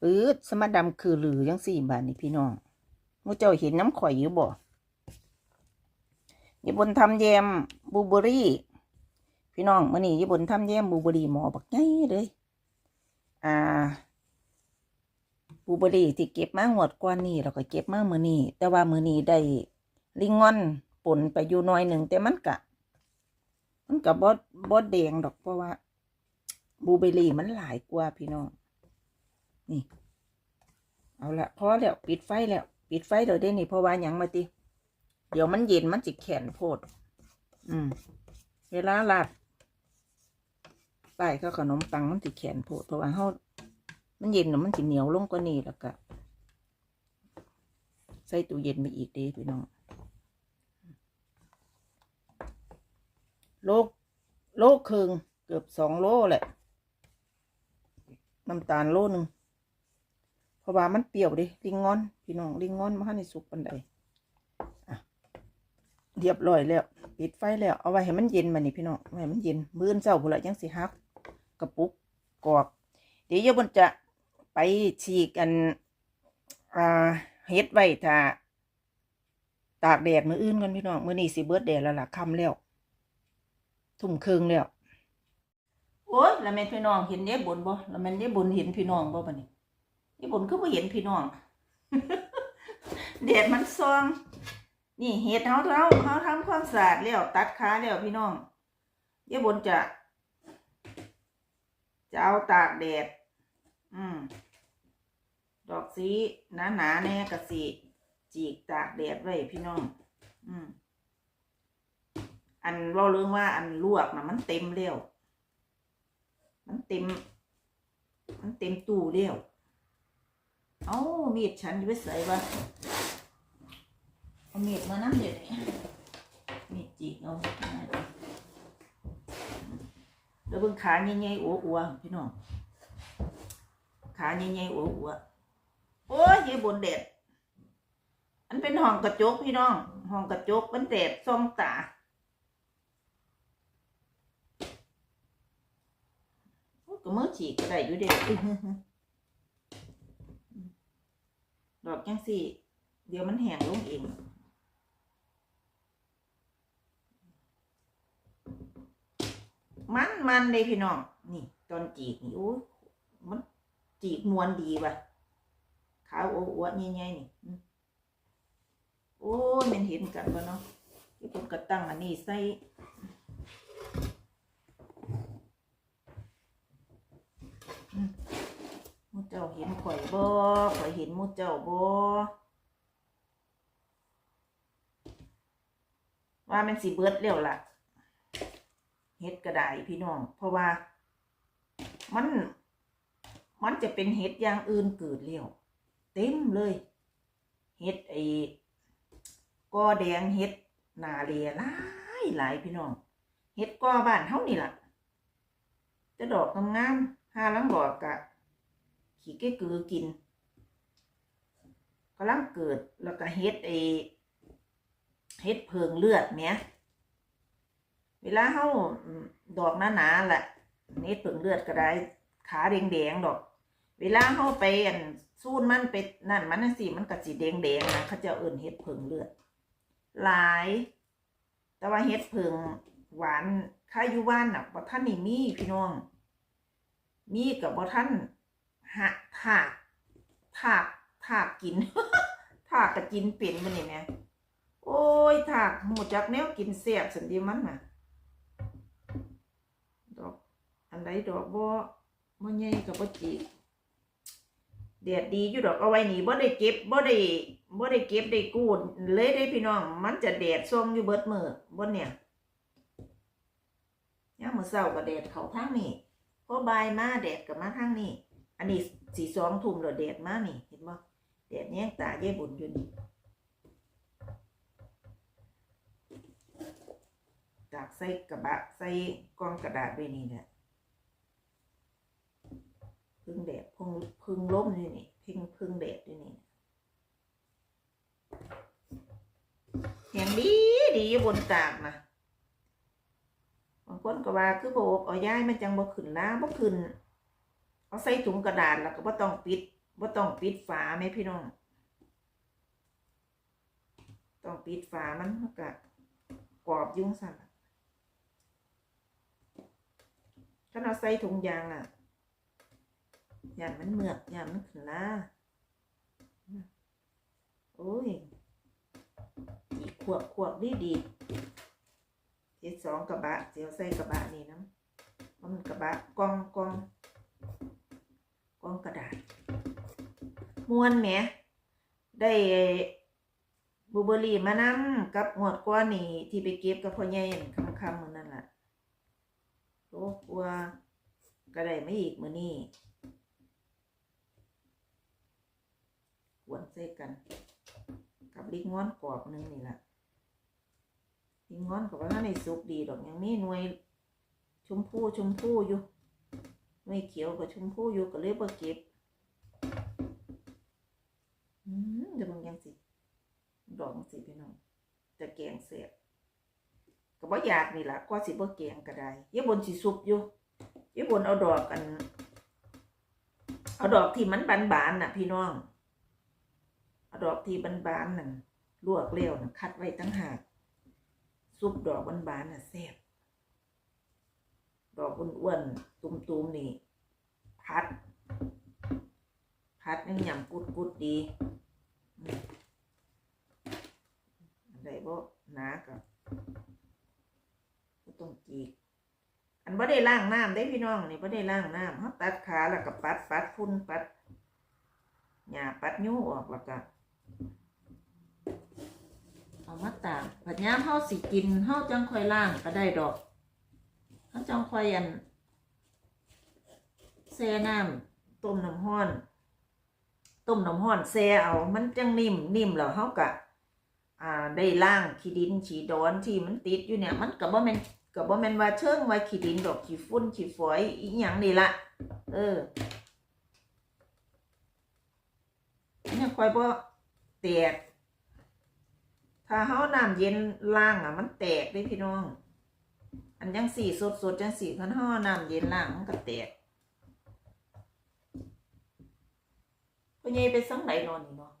ปื๊ดสมาดำคือหรือยังสี่บาทนี่พี่น้องมูเจ้าเห็นน้ำข่อยอยู่บ่ญี่ปุ่นทำแยมบูเบอรี่ พี่น้องมื่อนี้ญี่ปุ่นทำแยมบูเบอรี่หมอบักไงเลย อ่าบูเบอรี่ที่เก็บมางวดกว่านี้เราก็เก็บมามื่อนี้แต่ว่ามื่อนี้ได้ลิงงอนปนไปอยู่หน่อยหนึ่งแต่มันกะ มันกับอสบอสแดงดอกเพราะว่าบูเบอรี่มันหลายกว่าพี่น้อง นี่ เอาละพอแล้วปิดไฟแล้ว ปิดไฟเดี๋ยวได้นี่เพราะว่าหยังมาติ เดี๋ยวมันเย็นมันจิแข็งโพด อืม เวลาลาดป้ก็ขนมปังมันจิแข็งโพดเพราะว่าเฮามันเย็นแล้วมันจิเหนียวลงกว่านี้แล้วก็ใส่ตู้เย็นไปอีกเด้พี่น้องโลกโลครึ่งเกือบสองโลแหละ น้ำตาลโลหนึ่ง ราะว่ามันเปรี้ยวดิลิงงอน พี่น้องลิงงอนมาให้ในสุกปันใดอะเรียบร้อยแล้วปิดไฟแล้วเอาไว้ให้มันเย็นมานี่พี่น้องไว้ให้มันเย็นมื้อนเจ้าพุ่นละยังสิฮักกระปุกกรอกเดี๋ยวโยบนจะไปฉีกกันอ่าเฮ็ดไว้ถ้าตากแดดมื้ออื่นกันพี่น้องมื้อนี้สิเบิดแดดแล้วล่ะค่ำแล้วทุ่มครึ่งแล้วโอ้ยแล้วแม่นพี่น้องเห็นเย้บนบ่แล้วแม่นเย้บนเห็นพี่น้องบ่บัดนี้ ญี่ปุ่นคือบ่เห็นพี่น้องแดดมันซองนี่เห็ดเฮาเฮาเฮาทำความสะอาดแล้วตัดขาแล้วพี่น้องญี่ปุ่นจะ จะเอาตากแดด อืม ดอกสีหนาหนาแน่กะสิจีกตากแดดไว้พี่น้อง อืม อันเว่าเรื่องว่าอันลวกนะมันเต็มแล้วมันเต็ม มันเต็มตู้แล้ว เอามีดฉันอยู่ไปใส่วะเอามีดมานั่งเดี๋ยวนี้มีดจีกเอาแล้วเบิ่งขาใหญ่ๆอัวอวๆพี่น้องขาใหญ่ๆอัวอวๆโอ้ยยบนเด็ดอันเป็นห้องกระจกพี่น้องห้องกระจกมันแดดส่องตาก็มือฉีกก็ได้อยู่เด็ด ดอกจังสี่ เดี๋ยวมันแห้งลงเองมันมันเลยพี่น้อง นี่ ตอนจีกนี่โอ้ยมันจีกมวนดีว่ะขาวโอ้อวดใหญ่ๆนี่โอ้ยมันเห็นกันปะเนาะที่ผมกระตั้งอันนี้ใส่ จ้าเห็นข่อยบ่ข่อยเห็นหมูเจ้าบ่ว่ามันสิเบิดเร็วล่ะเฮ็ดก็ไดพี่น้อง เพราะว่า มัน มันจะเป็นเห็ดอย่างอื่นเกิดเร็วเต็มเลยเห็ดไอ้กอแดงเห็ดนาเรียหลายหลายพี่น้องเห็ดกอบ้านเฮานี่ล่ะ จะดอกงามๆห้าลังดอกกะ ขี้เกกือกินกำลังเกิดแล้วก็เฮ็ดไอ้เฮ็ดเพิงเลือดเนี้ยเวลาเฮาดอกหนาๆแหละเฮ็ดเพิงเลือดก็ได้ขาแดงๆดอก เวลาเฮาไปอันซูนมันไปนั่นมันนั่นสิมันก็สิแดงๆนะเขาจะเอิ่นเฮ็ดเพิงเลือดหลาย แต่ว่าเฮ็ดเพิงหวานค่าอยู่บ้านน่ะบ่ท่านนี่มีพี่น้อง มีกับบ่ท่าน หะถากถากถากกินถากกะกินเป็นมันนี่แหม่โอ้ยถากหมูจักแนวกินเสียบสันดีมันน่ะดอกอันใดดอกบ่บ่ใหญ่กับบ่จีกแดดดีอยู่ดอกเอาไว้นี่บ่ได้เก็บบ่ได้บ่ได้เก็บได้กูดเลยได้พี่น้อง มันจะแดดส่องอยู่เบิดมือบ่เนี่ยยามมือเช้าก็แดดเขาทางนี้พอบายมาแดดก็มาทางนี้ อันนี้สีสองทุ่มแล้วแดดมากนี่ เห็นบ่แดดแยงตาเย่บุญอยู่นี่ตากใส่กระบะใส่กล่องกระดาษไว้นี่แหละพึ่งแดดพึ่งพึ่งล้มนี่นี่พึ่งพึ่งแดดด้วยนี่แหงดีดีบนตากนะบางคนก็ว่าคือโบกเอาย้ายมันจังบ่ขึ้นนะบ่ขึ้น เอาใส่ถุงกระดาษแล้วก็บ่ต้องปิดบ่ต้องปิดฝาไหมพี่น้อง ต้องปิดฝามันมันก็กรอบยุ่งสั่นถ้าเราใส่ถุงยางอะยานมันเหมือกยานมันขึ้นลาโอ้ยอีกขวบขวบดีดีเจ็ดสองกระบะเสียวใส่กระบะนี่นะมันกระบะกองกอง กองกระดาษมวนแหมได้บูเบอรี่มานำกับหวดกว่านี่ที่ไปเก็บกับพ่อใหญ่คำคำๆมือนั่นแหละโอ้กลัวก็ได้ไม่อีกมือนี่กวนใส่กัน กับลิกง้อนกรอบนึงนี่แหละลิกง้อนกับว่าในสุกดีดอกยังมีหน่วยชมพูชมพูอยู่ หน่เขียวกับชมพู่อยู่ก็เลยบ่เก็บอืมเดี๋ยวมึงยังสิดอกจังสิพี่น้องจะแกงเสียบก็บ่อยากนี่ล่ะก็สิบ่แกงก็ได้ยายบนสิซุปอยู่ยายบนเอาดอกกัน เอาดอกที่มันบานๆน่ะ พี่น้องเอาดอกที่บานๆนั่นลวกแล้วน่ะคัดไว้ตั้งหากซุปดอกบานๆน่ะแซ่บ ดอกอ้วนๆตุ่มๆนี่ พัด พัดยังยำกุดๆดีได้บ่หนากับต้องจีกอันบ่ได้ล้างน้ำได้พี่น้องนี่บ่ได้ล้างน้ำเฮาตัดขาแล้วก็ปัดปัดฝุ่นปัดหญ้าปัดยูออกแล้วก็เอามาตากปัดยามเฮาสิกินเฮาจังค่อยล้างก็ได้ดอก เฮาจังค่อยอันแช่น้ำต้มน้ำร้อนต้มน้ำร้อนแช่เอา มันจังนิ่มนิ่มแล้วเฮาก็อ่าได้ล่างขี้ดินขี้ดอนที่มันติดอยู่เนี่ย มันก็บ่แม่นก็บ่แม่นว่าเชิงไว้ขี้ดินดอกขี้ฝุ่นขี้ฝอยอีหยังนี่ละเออเนี่ยคอยบ่แตกถ้าเฮาน้ำเย็นล้างอะ มันแตกเด้พี่น้อง อันจังสี่สดจังสี่คันเฮาน้ำเย็นล้างมันก็แตกพ่อใหญ่ไปสังไหนนอนนี่เนาะ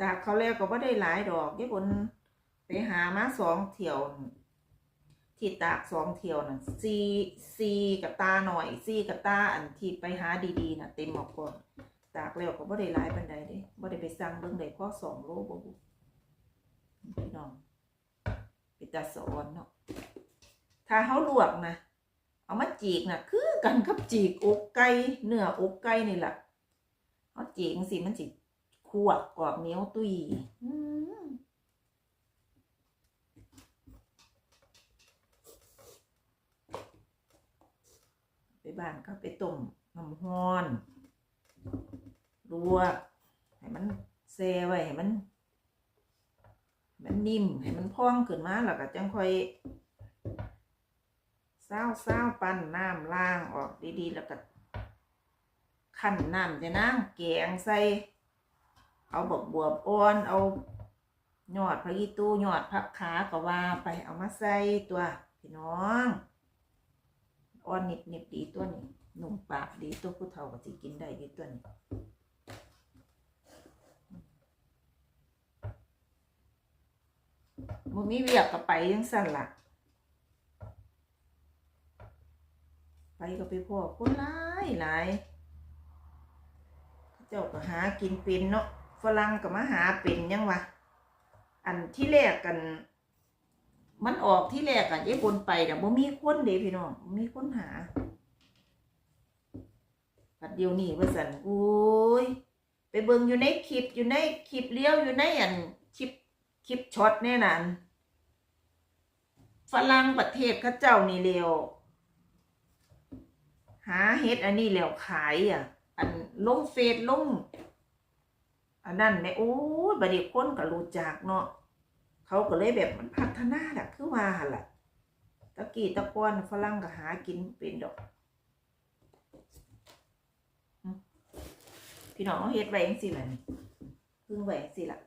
จากเขาแล้วก็บ่ได้หลายดอกญี่ปุ่นไปหามาสองเที่ยวที่ตากสองเที่ยวน่ะซีซีกับตาหน่อยซีกับตาอันที่ไปหาดีๆน่ะเต็มหมอกก่อน ตากแล้วก็บ่ได้หลายปานใดเด้บ่ได้ไปสั่งเบิ่งได้พอสองโลบ่บุพี่น้องเป็นตาสอนเนาะถ้าเฮาลวกนะ เอามาจีกนะคือกันกับจีกอกไก่เนื้ออกไก่นี่แหละเฮาจีกจังซี่มันสิขวบกรอบเหนียวตุยไปบ้านก็ไปต้มน้ำฮ้อน วกให้มันเซไว้ให้มันให้มันนิ่มให้มันพองขึ้นมาแล้วก็จังค่อยเศร้าเศร้าปั้นน้ำล้างออกดีๆ แล้วก็ขั้นน้ำจะนั่งแกงใส่ เอาบกบวบอ่อน เอาหยอดพระยีตู้หยอดพักขาก็ว่าไปเอามาใส่ตัวพี่น้องอ่อนนิบนิบดีตัวนี้หนุ่มปากดีตัวผู้เฒ่าก็สิกินได้ดีตัวนี้ บ่มีเวียกก็ไปยังสั่นล่ะ ไปก็ไปพ่อคนหลายหลายเจ้าก็หากินเป็นเนาะฝรั่งก็มาหาเป็นยังวะอันที่แรกกัน มันออกที่แรกอะยายบนไปแต่บ่มีคนเด้พี่น้องมีคนหาปัดเดียวนี้ว่าสันโอ้ยไปเบิ่งอยู่ในคลิปอยู่ในคลิปเลี้ยวอยู่ในอันคลิปคลิปช็อตแน่นั่น ฝรั่งประเทศเขาเจ้านี่เร็วหาเฮ็ดอันนี้แล้วขายอะ อันลงเฟซลงอันนั้นแม่โอ้ยบัดนี้คนก็รู้จักเนาะเขาก็เลยแบบมันพัฒนาแหละคือว่าหั่นล่ะตะกี้ตะกอนฝรั่งก็หากินเป็นดอก พี่น้องเอาเฮ็ดไว้จังซี่ล่ะนี่พึ่งไว้จังซี่ล่ะ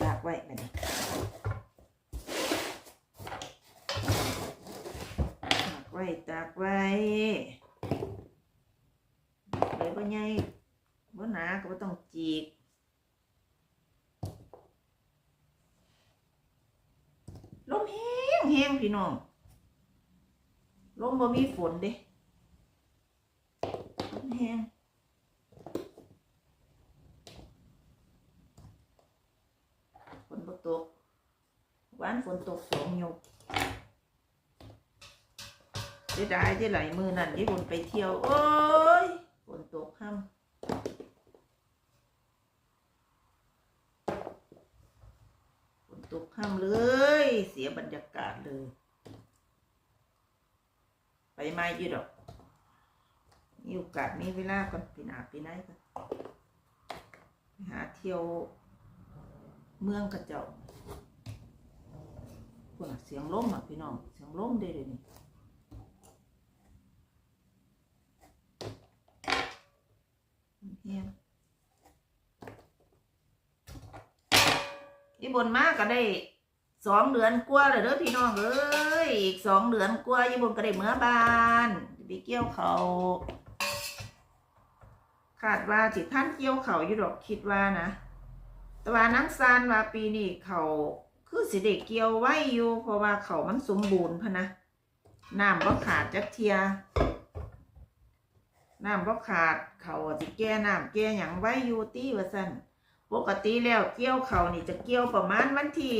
ตากไว้แบบนี้ ไว้ตากไว้เลยบ่ใหญ่บ่หนาก็บ่ต้องจีกลมแห้งแห้งพี่น้องลมบ่มีฝนเด้ลมแห้งฝนบ่ตกวานฝนตกสองหยก เสียดายที่ไหลมือนั่นที่บนไปเที่ยว โอ้ยฝนตกห้ำฝนตกห้ำเลย เสียบรรยากาศเลย ไปไม่ยืดดอกมีโอกาสมีเวลาก่อนปีหนาปีไหนก่อนไปหาเที่ยวเมืองกระเจ้าพวกน่ะเสียงลมอะพี่น้อง เสียงลมเด้เลยนี่ เฮียอีบนมากก็ได้สองเดือนกว่าเลยเด้อพี่น้องเอ้ยอีกสองเดือนกว่าอีบนก็ได้เมื่อบานไปเกี่ยวเขาขาดว่าสิท่านเกี่ยวเขาอยู่ดอกคิดว่านะแต่ว่านังซานว่าปีนี้เขาคือสิเด็กเกี่ยวไว้อยู่เพราะว่าเขามันสมบูรณ์พะนะน้ำก็ขาดจักเทีย น้ำก็ขาดเขาสิแก้น้ำแก้หยังไว้อยู่ตีว่าสั่นปกติแล้วเกี่ยวเขานี่จะเกี่ยวประมาณวันที่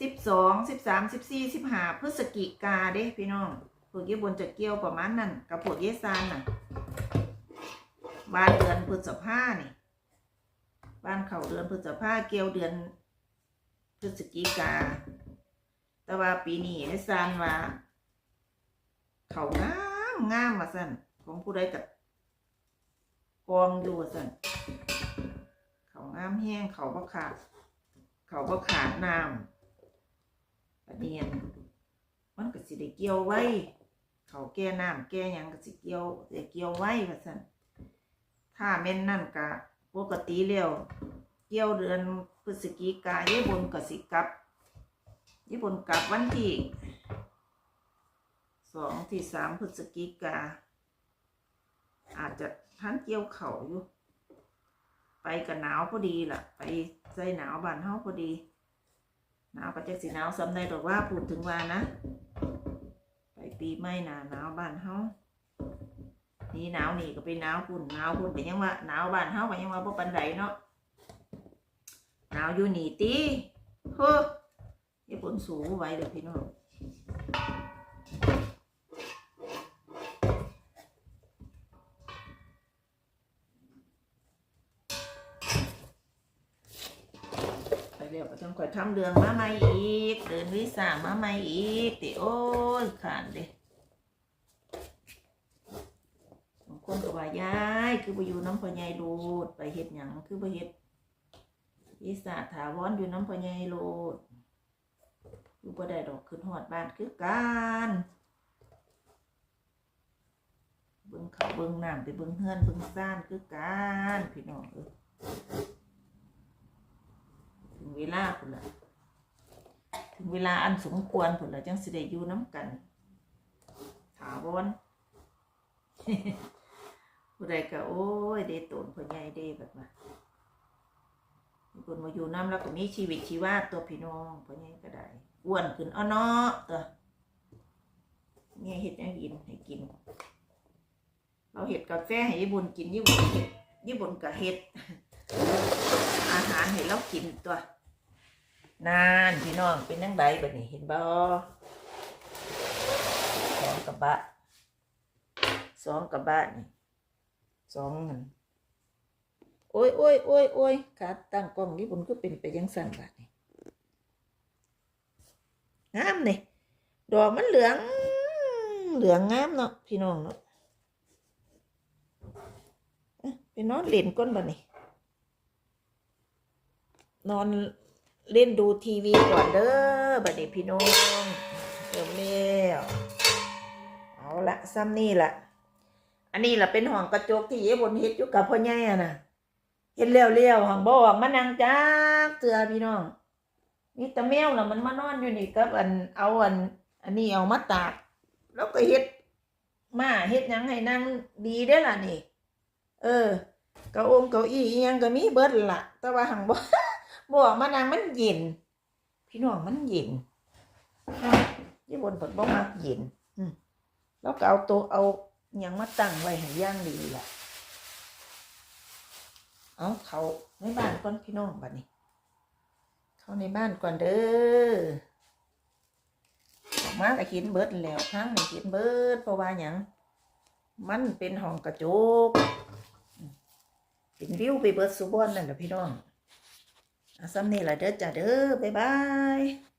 สิบสองสิบสามสิบสี่สิบห้าพฤศจิกาเด้พี่น้องพวกญี่บนจะเกี่ยวประมาณนั้นกับพวกเยซานน่ะบานเดือนพฤษภานี่บ้านเขาเดือนพฤษภาเกี่ยวเดือนพฤศจิกา แต่ว่าปีนี้ให้ซานว่า เขางามงามว่าสั่น ของผู้ใดกับกองอยู่สั่นเขางามแห้งเขาบ่ขาด เขาบ่ขาดน้ำประเดียนมันก็สิได้เกี่ยวไว้ เขาแก้น้ำแก้ยังก็สิเกี่ยวสิเกี่ยวไว้ว่าสั่นถ้าแม่นนั่นกะปกติแล้วเกี่ยวเดือนพฤศจิกายนบนกสิกลับญี่ปุ่นกลับวันที่สองที่สามพฤศจิกา อาจจะท่านเกี่ยวเข่าอยู่ ไปกับหนาวพอดีล่ะ ไปใจหนาวบานเฮาพอดี หนาวก็จะสิหนาวสำในดอกว่าพูดถึงว่านะ ไปปีใหม่หนาหนาวบานเฮานี่หนาวนี่ก็เป็นหนาวพุ่นหนาวพุ่นแต่ยังว่าหนาวบานเฮาก็ยังว่าบ่ปานใดเนาะหนาวอยู่นี่ติเฮ้อญี่ปุ่นสูงไว้เด้อพี่น้องไป เร็วก็ต้องคำเดืองมาใหม่อีกเดินวิสามาใหม่อีกติโอ้ยขานเด้บางคนก็ว่ายายคือไปอยู่น้ำพ่อใหญ่โลดไปเฮ็ดหยังคือไปเฮ็ดอีสาถาวรอยู่น้ำพ่อใหญ่โลดคือบ่ได้ดอกขึ้นหอดบ้านคือการเบิ่งเขาเบิ่งน้ำไปเบิ่งเฮือนเบิ่งซ่านคือการพี่น้องเออ ถึงเวลาพุ่นละถึงเวลาอันสมควรพุ่นละจังสิได้อยู่น้ำกันถาวรผู้ใดก็โอ้ยเดตนพ่อใหญ่เดแบบว่าคนมาอยู่น้ำแล้วก็มีชีวิตชีวาตัวพี่น้องพ่อใหญ่ก็ได้อ้วนขึ้นอ้อเนาะตัวเนี่ยเห็ดให้กินให้กิน เราเห็ดกาแฟให้ญี่ปุ่นกินญี่ปุ่นเห็ดญี่ปุ่นก็เห็ดอาหารให้เรากินตัว นานพี่น้องเป็นนังไดแบบนี้เห็นบ่สองกระบะสองกระบะนี่สองนั่นโอ้ยโอ้ยโอ้ยโอ้ยขาตั้งกล้องญี่ปุ่นก็เป็นไปยังสั่นแบบนี้งามนี่ดอกมันเหลือง เหลืองงามเนาะพี่น้องเนาะเอ๊ะไปนอนเล่นก้นบ่นี่นอน เล่นดูทีวีก่อนเด้อบัดนี้พี่น้องเดี๋ยวแล้วเอาละซ้ำนี่ละอันนี้ละเป็นห้องกระจกที่เอ๋บนเฮ็ดอยู่กับพ่อใหญ่อะน่ะเฮ็ดแล้วแล้วห้องบ่ออกมานั่งจักเตือพี่น้องมีแต่แมวน่ะมันมานอนอยู่นี่กับอันเอาอัน อันนี้เอามาตากแล้วก็เฮ็ดมาเฮ็ดยังให้นั่งดีได้ล่ะนี่ เออเก้าองเก้าอี้ยังก็มีเบิดล่ะแต่ว่าหังบ่ บ่มานั่งมันเย็น พี่น้องมันเย็นยี่บนเพิ่นบ่มักเย็นแล้วก็เอาต๊ะเอาหยังมาตั้งไว้ให้ย่างดีล่ะ เอาเขาในบ้านก่อนพี่น้องบัดนี้ เขาในบ้านก่อนเด้อออกมาก็เห็นเบิดแล้วทางนี่เห็นเบิดเพราะว่าหยังมันเป็นห้องกระจกเป็นวิวไปเบิดสุบอนนั่นแหละพี่น้อง ซ้ำนี่แหละเด้อจ้าเด้อบ๊ายบาย